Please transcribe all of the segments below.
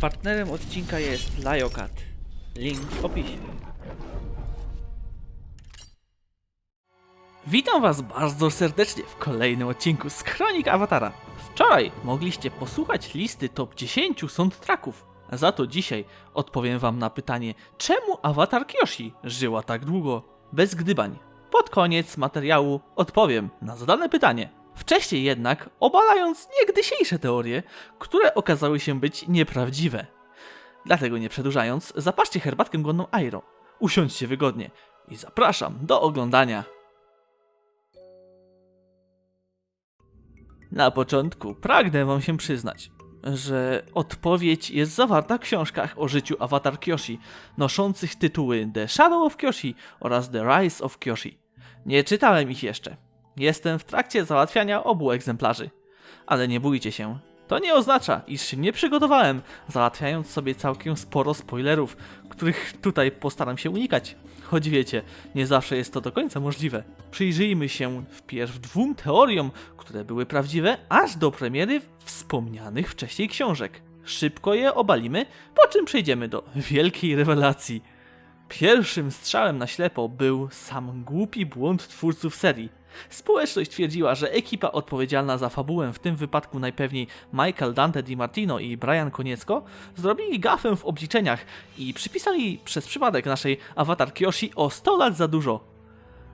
Partnerem odcinka jest Liokat. Link w opisie. Witam Was bardzo serdecznie w kolejnym odcinku z Kronik Awatara. Wczoraj mogliście posłuchać listy top 10 soundtracków. Za to dzisiaj odpowiem Wam na pytanie, czemu awatar Kyoshi żyła tak długo? Bez gdybań. Pod koniec materiału odpowiem na zadane pytanie. Wcześniej jednak obalając niegdysiejsze teorie, które okazały się być nieprawdziwe. Dlatego nie przedłużając, zapaszcie herbatkę godną Airo, usiądźcie wygodnie i zapraszam do oglądania. Na początku pragnę wam się przyznać, że odpowiedź jest zawarta w książkach o życiu Avatar Kyoshi, noszących tytuły The Shadow of Kyoshi oraz The Rise of Kyoshi. Nie czytałem ich jeszcze. Jestem w trakcie załatwiania obu egzemplarzy. Ale nie bójcie się. To nie oznacza, iż się nie przygotowałem, załatwiając sobie całkiem sporo spoilerów, których tutaj postaram się unikać. Choć wiecie, nie zawsze jest to do końca możliwe. Przyjrzyjmy się wpierw dwóm teoriom, które były prawdziwe aż do premiery wspomnianych wcześniej książek. Szybko je obalimy, po czym przejdziemy do wielkiej rewelacji. Pierwszym strzałem na ślepo był sam głupi błąd twórców serii. Społeczność twierdziła, że ekipa odpowiedzialna za fabułę, w tym wypadku najpewniej Michael Dante Di Martino i Brian Koniecko, zrobili gafę w obliczeniach i przypisali przez przypadek naszej awatar Kyoshi o 100 lat za dużo.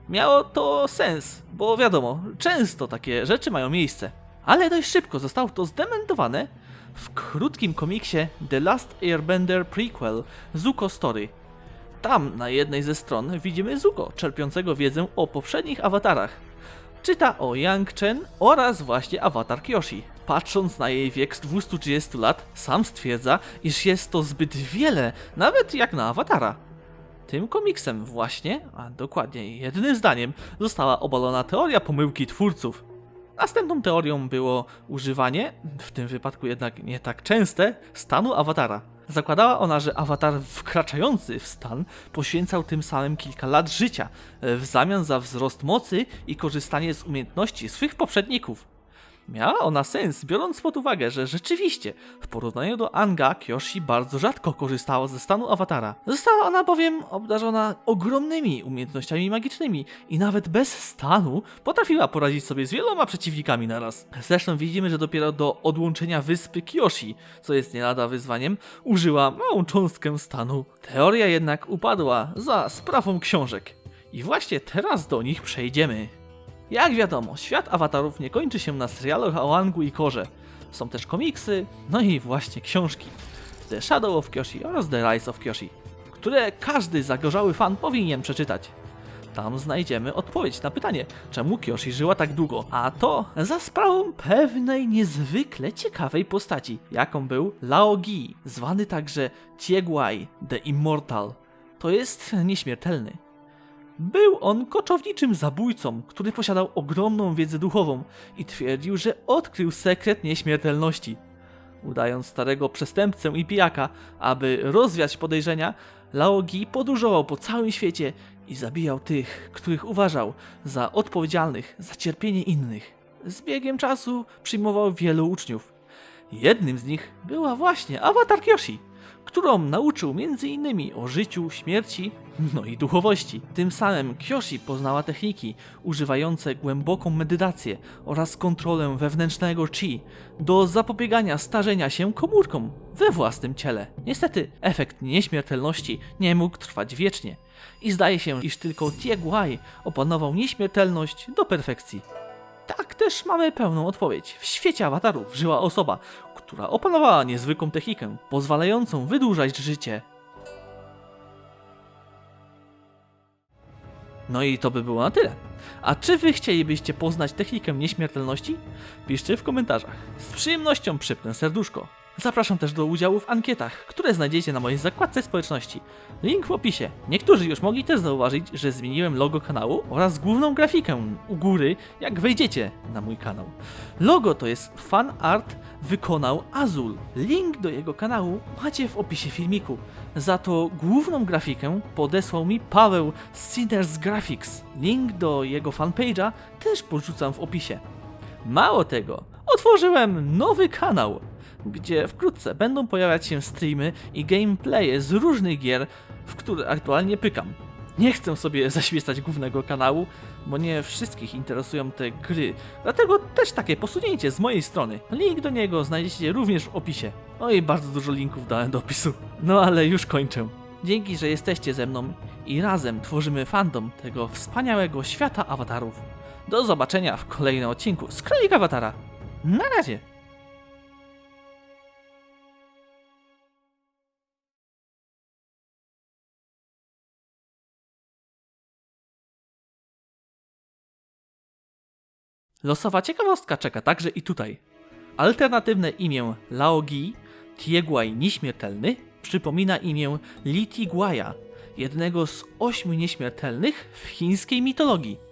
Miało to sens, bo wiadomo, często takie rzeczy mają miejsce. Ale dość szybko zostało to zdementowane w krótkim komiksie The Last Airbender Prequel Zuko Story. Tam na jednej ze stron widzimy Zuko, czerpiącego wiedzę o poprzednich awatarach. Czyta o Yang Chen oraz właśnie awatar Kyoshi. Patrząc na jej wiek z 230 lat, sam stwierdza, iż jest to zbyt wiele, nawet jak na awatara. Tym komiksem właśnie, a dokładnie jednym zdaniem, została obalona teoria pomyłki twórców. Następną teorią było używanie, w tym wypadku jednak nie tak częste, stanu awatara. Zakładała ona, że awatar wkraczający w stan poświęcał tym samym kilka lat życia e, w zamian za wzrost mocy i korzystanie z umiejętności swych poprzedników. Miała ona sens, biorąc pod uwagę, że rzeczywiście w porównaniu do Anga, Kyoshi bardzo rzadko korzystała ze stanu awatara. Została ona bowiem obdarzona ogromnymi umiejętnościami magicznymi i nawet bez stanu potrafiła poradzić sobie z wieloma przeciwnikami naraz. Zresztą widzimy, że dopiero do odłączenia wyspy Kyoshi, co jest nie lada wyzwaniem, użyła małą cząstkę stanu. Teoria jednak upadła za sprawą książek. I właśnie teraz do nich przejdziemy. Jak wiadomo, świat awatarów nie kończy się na serialach o Angu i Korze. Są też komiksy, no i właśnie książki. The Shadow of Kyoshi oraz The Rise of Kyoshi, które każdy zagorzały fan powinien przeczytać. Tam znajdziemy odpowiedź na pytanie, czemu Kyoshi żyła tak długo, a to za sprawą pewnej niezwykle ciekawej postaci, jaką był Lao Gi, zwany także Tieguai, The Immortal. To jest nieśmiertelny. Był on koczowniczym zabójcą, który posiadał ogromną wiedzę duchową i twierdził, że odkrył sekret nieśmiertelności. Udając starego przestępcę i pijaka, aby rozwiać podejrzenia, Laogi podróżował po całym świecie i zabijał tych, których uważał za odpowiedzialnych za cierpienie innych. Z biegiem czasu przyjmował wielu uczniów. Jednym z nich była właśnie Awatar Kyoshi, którą nauczył m.in. o życiu, śmierci, no i duchowości. Tym samym Kyoshi poznała techniki używające głęboką medytację oraz kontrolę wewnętrznego chi do zapobiegania starzenia się komórkom we własnym ciele. Niestety, efekt nieśmiertelności nie mógł trwać wiecznie i zdaje się, iż tylko Tieguai opanował nieśmiertelność do perfekcji. Tak też mamy pełną odpowiedź. W świecie awatarów żyła osoba, która opanowała niezwykłą technikę, pozwalającą wydłużać życie. No i to by było na tyle. A czy wy chcielibyście poznać technikę nieśmiertelności? Piszcie w komentarzach. Z przyjemnością przypnę serduszko. Zapraszam też do udziału w ankietach, które znajdziecie na mojej zakładce społeczności. Link w opisie. Niektórzy już mogli też zauważyć, że zmieniłem logo kanału oraz główną grafikę u góry, jak wejdziecie na mój kanał. Logo to jest fan art wykonał Azul. Link do jego kanału macie w opisie filmiku. Za to główną grafikę podesłał mi Paweł z Sinners Graphics. Link do jego fanpage'a też podrzucam w opisie. Mało tego, otworzyłem nowy kanał. Gdzie wkrótce będą pojawiać się streamy i gameplaye z różnych gier, w które aktualnie pykam. Nie chcę sobie zaświecać głównego kanału, bo nie wszystkich interesują te gry, dlatego też takie posunięcie z mojej strony. Link do niego znajdziecie również w opisie. No i bardzo dużo linków dałem do opisu. No ale już kończę. Dzięki, że jesteście ze mną i razem tworzymy fandom tego wspaniałego świata awatarów. Do zobaczenia w kolejnym odcinku z Kronik Awatara. Na razie! Losowa ciekawostka czeka także i tutaj. Alternatywne imię Laogi, Tieguaj Nieśmiertelny, przypomina imię Li Tiguaya, jednego z ośmiu nieśmiertelnych w chińskiej mitologii.